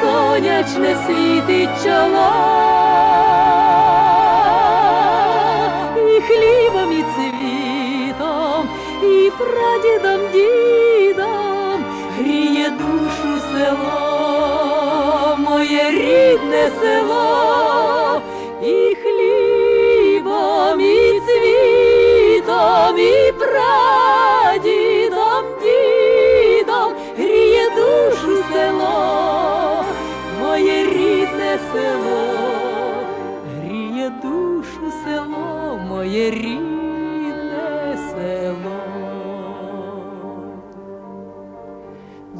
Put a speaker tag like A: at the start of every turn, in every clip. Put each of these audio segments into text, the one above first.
A: сонячне світить чоло,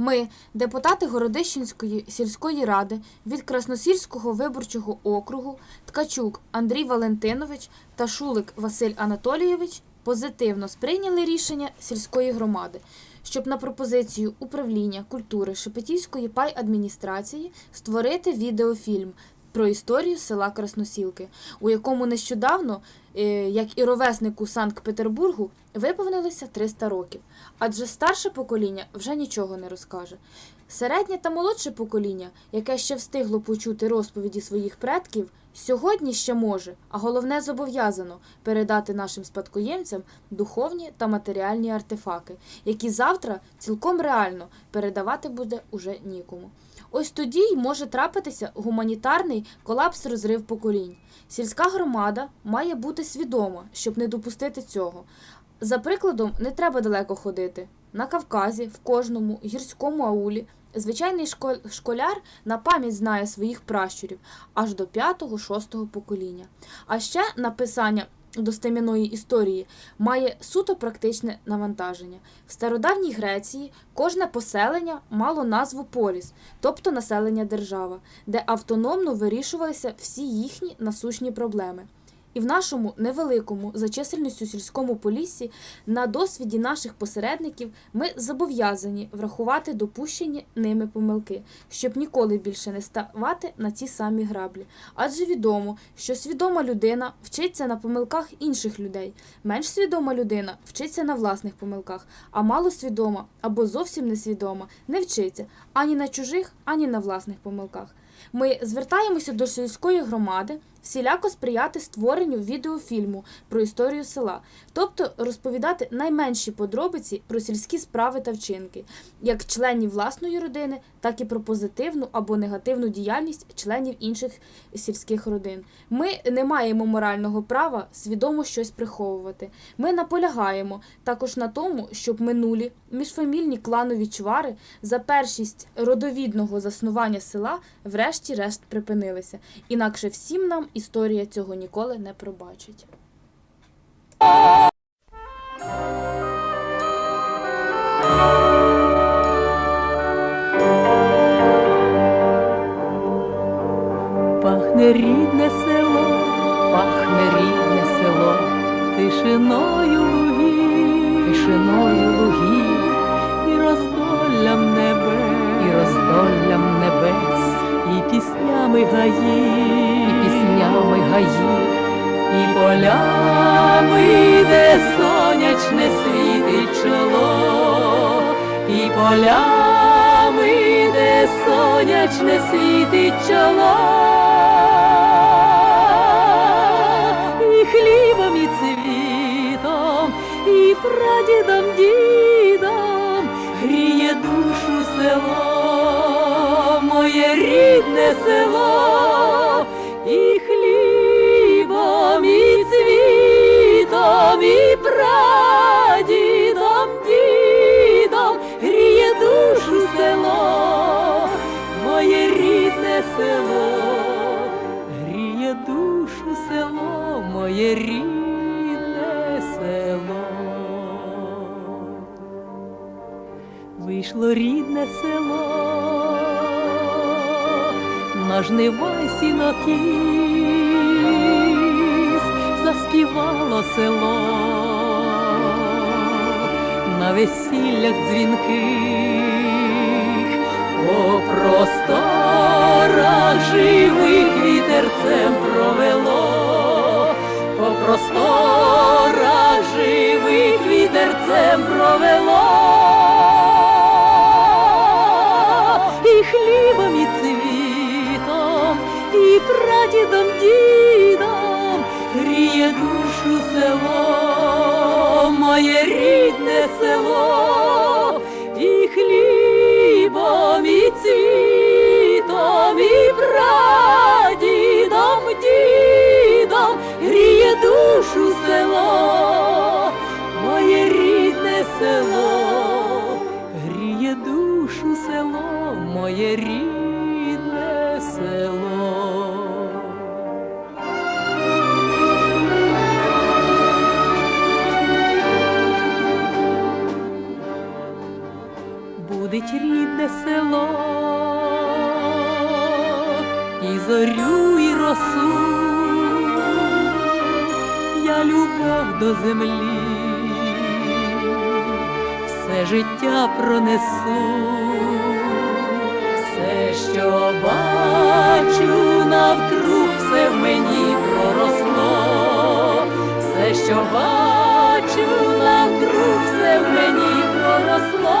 B: Ми, депутати Городищенської сільської ради від Красносільського виборчого округу Ткачук Андрій Валентинович та Шулик Василь Анатолійович, позитивно сприйняли рішення сільської громади, щоб на пропозицію управління культури Шепетівської пай-адміністрації створити відеофільм про історію села Красносілки, у якому нещодавно, е, як і ровеснику Санкт-Петербургу, виповнилося 300 років. Адже старше покоління вже нічого не розкаже. Середнє та молодше покоління, яке ще встигло почути розповіді своїх предків, сьогодні ще може, а головне зобов'язано передати нашим спадкоємцям духовні та матеріальні артефакти, які завтра цілком реально передавати буде уже нікому. Ось тоді й може трапитися гуманітарний колапс розрив поколінь. Сільська громада має бути свідома, щоб не допустити цього. За прикладом, не треба далеко ходити. На Кавказі, в кожному гірському аулі, звичайний шко- школяр на пам'ять знає своїх пращурів аж до 5-6 покоління. А ще написання достем'яної історії має суто практичне навантаження. В стародавній Греції кожне поселення мало назву поліс, тобто населення держава, де автономно вирішувалися всі їхні насущні проблеми. І в нашому невеликому за чисельністю сільському поліссі на досвіді наших посередників ми зобов'язані врахувати допущені ними помилки, щоб ніколи більше не ставати на ці самі граблі. Адже відомо, що свідома людина вчиться на помилках інших людей, менш свідома людина вчиться на власних помилках, а малосвідома або зовсім несвідома не вчиться ані на чужих, ані на власних помилках. Ми звертаємося до сільської громади всіляко сприяти створенню відеофільму про історію села, тобто розповідати найменші подробиці про сільські справи та вчинки, як членів власної родини, так і про позитивну або негативну діяльність членів інших сільських родин. Ми не маємо морального права свідомо щось приховувати. Ми наполягаємо також на тому, щоб минулі міжфамільні кланові чвари за першість родовідного заснування села врешті-решт припинилися. Інакше всім нам історія цього ніколи не пробачить.
A: Пахне рідне село, пахне рідне село, тишиною лугів, тишиною лугів, і роздоллям небес, і роздоллям небес, і піснями гаїв, гаїв, і полями, де сонячне світить чоло, і полями, де сонячне світить чоло, і хлібом, і цвітом, і прадідом, дідом гріє душу село, моє рідне село, Вийшло рідне село, на жнива сінокіс, заспівало село, на весіллях дзвінких, по просторах живих вітерцем провело, по просторах живих вітерцем провело, і прадідом, дідом гріє душу село, моє рідне село, росу, я любов до землі, все життя пронесу, все, що бачу навкруг, все в мені проросло, все, що бачу навкруг, все в мені проросло,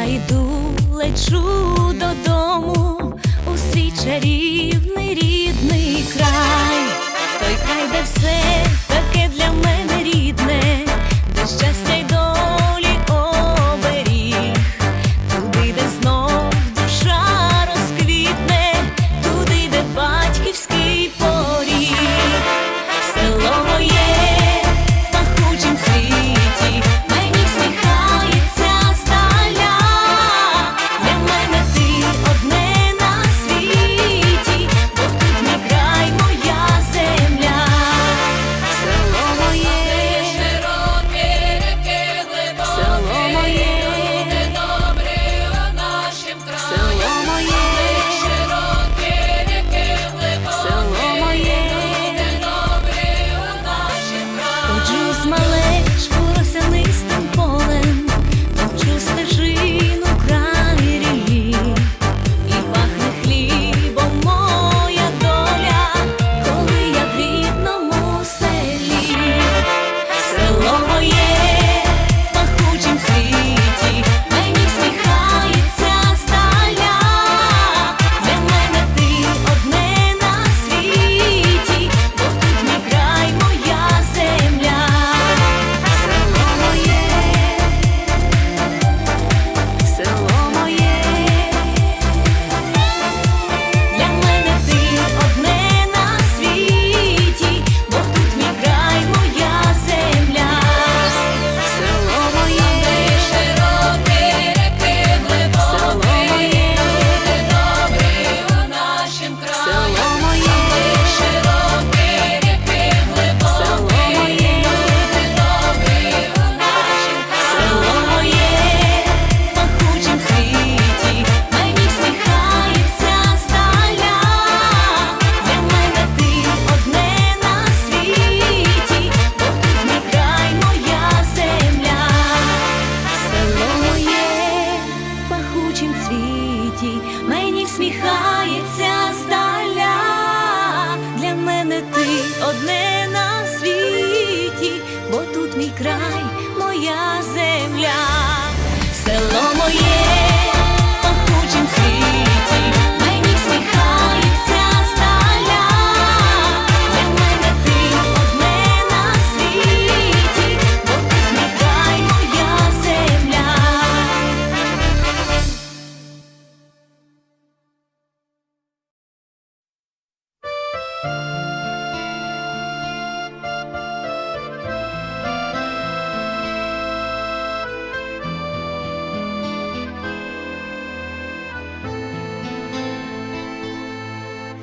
C: я йду, лечу додому. У свій чарівний рідний край, той край, де все таке для мене рідне, де щастя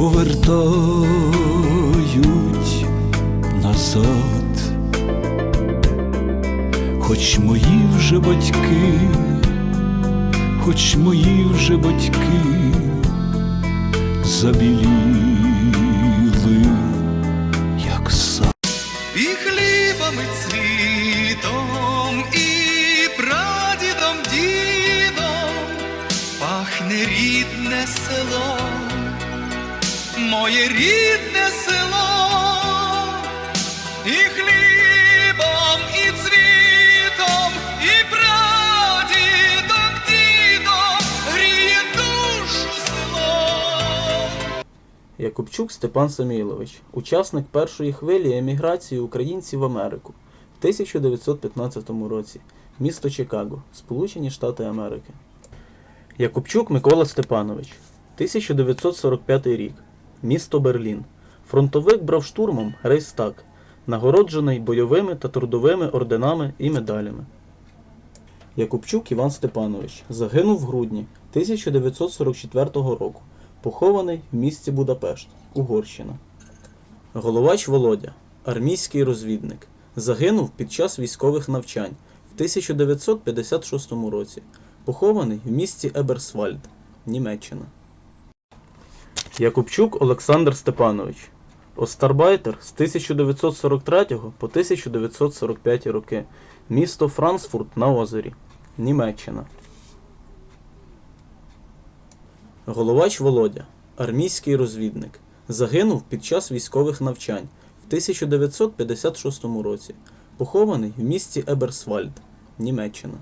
D: повертають назад, хоч мої вже батьки, хоч мої вже батьки забілі, як сад.
E: І хлібом, цвітом, і прадідом, дідом пахне рідне село моє рідне село, і хлібом, і цвітом, і прадідом, дідом гріє душу село.
F: Якубчук Степан Самілович, учасник першої хвилі еміграції українців в Америку в 1915 році, місто Чикаго, Сполучені Штати Америки. Якубчук Микола Степанович, 1945 рік, місто Берлін. Фронтовик брав штурмом Рейстаг, нагороджений бойовими та трудовими орденами і медалями. Якубчук Іван Степанович загинув в грудні 1944 року, похований в місті Будапешт, Угорщина. Головач Володя, армійський розвідник, загинув під час військових навчань в 1956 році, похований в місті Еберсвальд, Німеччина. Якубчук Олександр Степанович, Остарбайтер з 1943 по 1945 роки, місто Франкфурт на озері, Німеччина. Головач Володя, армійський розвідник, загинув під час військових навчань в 1956 році, похований в місті Еберсвальд, Німеччина.